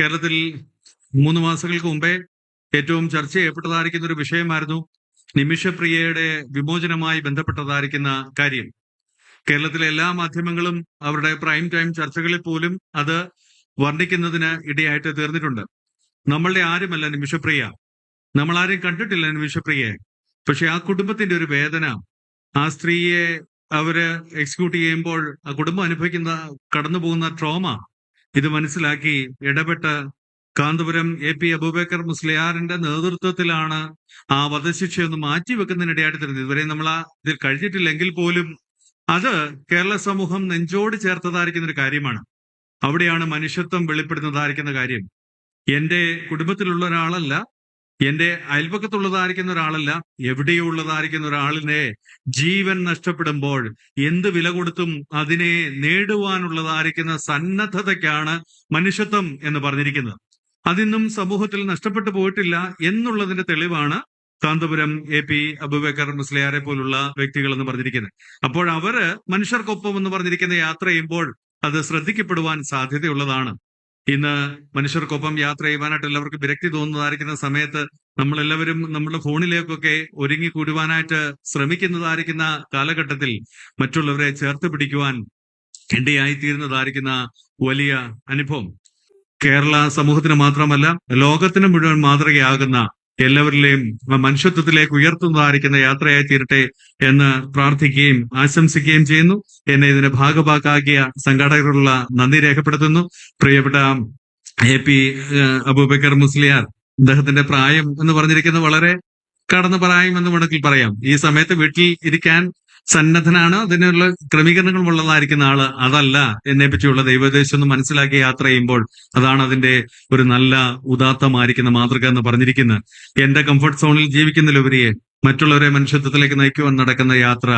കേരളത്തിൽ മൂന്ന് മാസങ്ങൾക്ക് മുമ്പേ ഏറ്റവും ചർച്ച ചെയ്യപ്പെട്ടതായിരിക്കുന്ന ഒരു വിഷയമായിരുന്നു നിമിഷപ്രിയയുടെ വിമോചനമായി ബന്ധപ്പെട്ടതായിരിക്കുന്ന കാര്യം. കേരളത്തിലെ എല്ലാ മാധ്യമങ്ങളും അവരുടെ പ്രൈം ടൈം ചർച്ചകളിൽ പോലും അത് വർണിക്കുന്നതിന് ഇടയായിട്ട് തീർന്നിട്ടുണ്ട്. നമ്മളുടെ ആരുമല്ല നിമിഷപ്രിയ? നമ്മൾ ആരും കണ്ടിട്ടില്ല നിമിഷപ്രിയയെ. പക്ഷെ ആ കുടുംബത്തിന്റെ ഒരു വേദന ആ സ്ത്രീയെ അവർ എക്സിക്യൂട്ട് ചെയ്യുമ്പോൾ ആ കുടുംബം അനുഭവിക്കുന്ന കടന്നു പോകുന്ന ട്രോമ ഇത് മനസ്സിലാക്കി ഇടപെട്ട് കാന്തപുരം എ പി അബൂബേക്കർ മുസ്ലിയാറിന്റെ നേതൃത്വത്തിലാണ് ആ വധശിക്ഷയൊന്ന് മാറ്റിവെക്കുന്നതിനിടയായിട്ട് തരുന്നത് ഇതുവരെ നമ്മൾ ആ ഇതിൽ കഴിഞ്ഞിട്ടില്ലെങ്കിൽ പോലും അത് കേരള സമൂഹം നെഞ്ചോട് ചേർത്തതായിരിക്കുന്ന ഒരു കാര്യമാണ്. അവിടെയാണ് മനുഷ്യത്വം വെളിപ്പെടുന്നതായിരിക്കുന്ന കാര്യം. എന്റെ കുടുംബത്തിലുള്ള ഒരാളല്ല എന്റെ അയൽപക്കത്തുള്ളതായിരിക്കുന്ന ഒരാളല്ല എവിടെയോ ഉള്ളതായിരിക്കുന്ന ഒരാളിനെ ജീവൻ നഷ്ടപ്പെടുമ്പോൾ എന്ത് വില കൊടുത്തും അതിനെ നേടുവാനുള്ളതായിരിക്കുന്ന സന്നദ്ധതയ്ക്കാണ് മനുഷ്യത്വം എന്ന് പറഞ്ഞിരിക്കുന്നത്. അതിന്നും സമൂഹത്തിൽ നഷ്ടപ്പെട്ടു പോയിട്ടില്ല എന്നുള്ളതിന്റെ തെളിവാണ് കാന്തപുരം എ പി അബുബക്കർ മുസ്ലിയാരെ പോലുള്ള വ്യക്തികൾ എന്ന് പറഞ്ഞിരിക്കുന്നത്. അപ്പോൾ അവർ മനുഷ്യർക്കൊപ്പം എന്ന് പറഞ്ഞിരിക്കുന്ന യാത്ര ചെയ്യുമ്പോൾ അത് ശ്രദ്ധിക്കപ്പെടുവാൻ സാധ്യതയുള്ളതാണ്. ഇന്ന് മനുഷ്യർക്കൊപ്പം യാത്ര ചെയ്യുവാനായിട്ട് എല്ലാവർക്കും വിരക്തി തോന്നുന്നതായിരിക്കുന്ന സമയത്ത് നമ്മളെല്ലാവരും നമ്മുടെ ഫോണിലേക്കൊക്കെ ഒരുങ്ങി കൂടുവാനായിട്ട് ശ്രമിക്കുന്നതായിരിക്കുന്ന കാലഘട്ടത്തിൽ മറ്റുള്ളവരെ ചേർത്ത് പിടിക്കുവാൻ ഇടയായിത്തീരുന്നതായിരിക്കുന്ന വലിയ അനുഭവം. കേരള സമൂഹത്തിന് മാത്രമല്ല ലോകത്തിന് മുഴുവൻ മാതൃകയാകുന്ന എല്ലാവരിലെയും മനുഷ്യത്വത്തിലേക്ക് ഉയർത്തുന്നതായിരിക്കുന്ന യാത്രയായി തീരട്ടെ എന്ന് പ്രാർത്ഥിക്കുകയും ആശംസിക്കുകയും ചെയ്യുന്നു. എന്നെ ഇതിന് ഭാഗഭാക്കാക്കിയ സംഘാടകരുള്ള നന്ദി രേഖപ്പെടുത്തുന്നു. പ്രിയപ്പെട്ട എ പി അബൂബക്കർ മുസ്ലിയാർ അദ്ദേഹത്തിന്റെ പ്രായം എന്ന് പറഞ്ഞിരിക്കുന്നത് വളരെ കടന്നു പറയാമെന്ന് വേണമെങ്കിൽ പറയാം. ഈ സമയത്ത് വീട്ടിൽ ഇരിക്കാൻ സന്നദ്ധനാണ്. അതിനുള്ള ക്രമീകരണങ്ങൾ ഉള്ളതായിരിക്കുന്ന ആൾ അതല്ല. എന്നെ പറ്റിയുള്ള ദൈവോദ്ദേശം ഒന്ന് മനസ്സിലാക്കി യാത്ര ചെയ്യുമ്പോൾ അതാണ് അതിന്റെ ഒരു നല്ല ഉദാത്തമായിരിക്കുന്ന മാതൃക എന്ന് പറഞ്ഞിരിക്കുന്നത്. എന്റെ കംഫർട്ട് സോണിൽ ജീവിക്കുന്നതിലുപരിയെ മറ്റുള്ളവരെ മനുഷ്യത്വത്തിലേക്ക് നയിക്കുവാൻ നടക്കുന്ന യാത്ര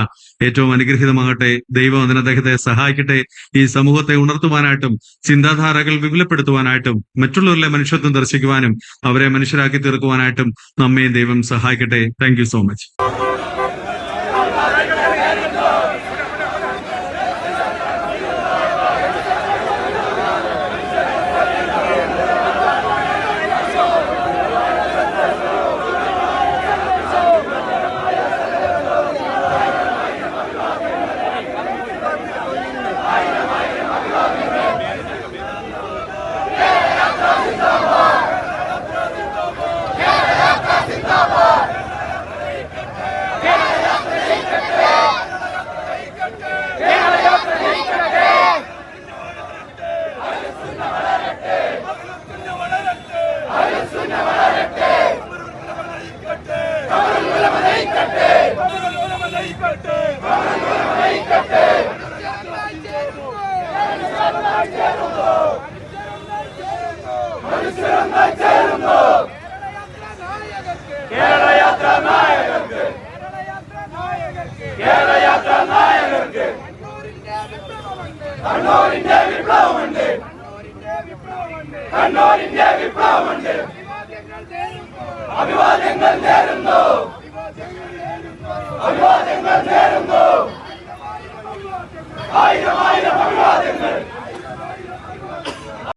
ഏറ്റവും അനുഗ്രഹീതമാകട്ടെ. ദൈവം അതിന് അദ്ദേഹത്തെ സഹായിക്കട്ടെ. ഈ സമൂഹത്തെ ഉണർത്തുവാനായിട്ടും ചിന്താധാരകൾ വിപുലപ്പെടുത്തുവാനായിട്ടും മറ്റുള്ളവരിലെ മനുഷ്യത്വം ദർശിക്കുവാനും അവരെ മനുഷ്യരാക്കി തീർക്കുവാനായിട്ടും നമ്മയും ദൈവം സഹായിക്കട്ടെ. താങ്ക് സോ മച്ച് കണ്ണൂരിന്റെ വിപ്ലവമുണ്ട് കണ്ണൂരിന്റെ വിപ്ലവമുണ്ട് അഭിവാദ്യങ്ങൾ നേരുന്നു അഭിവാദ്യങ്ങൾ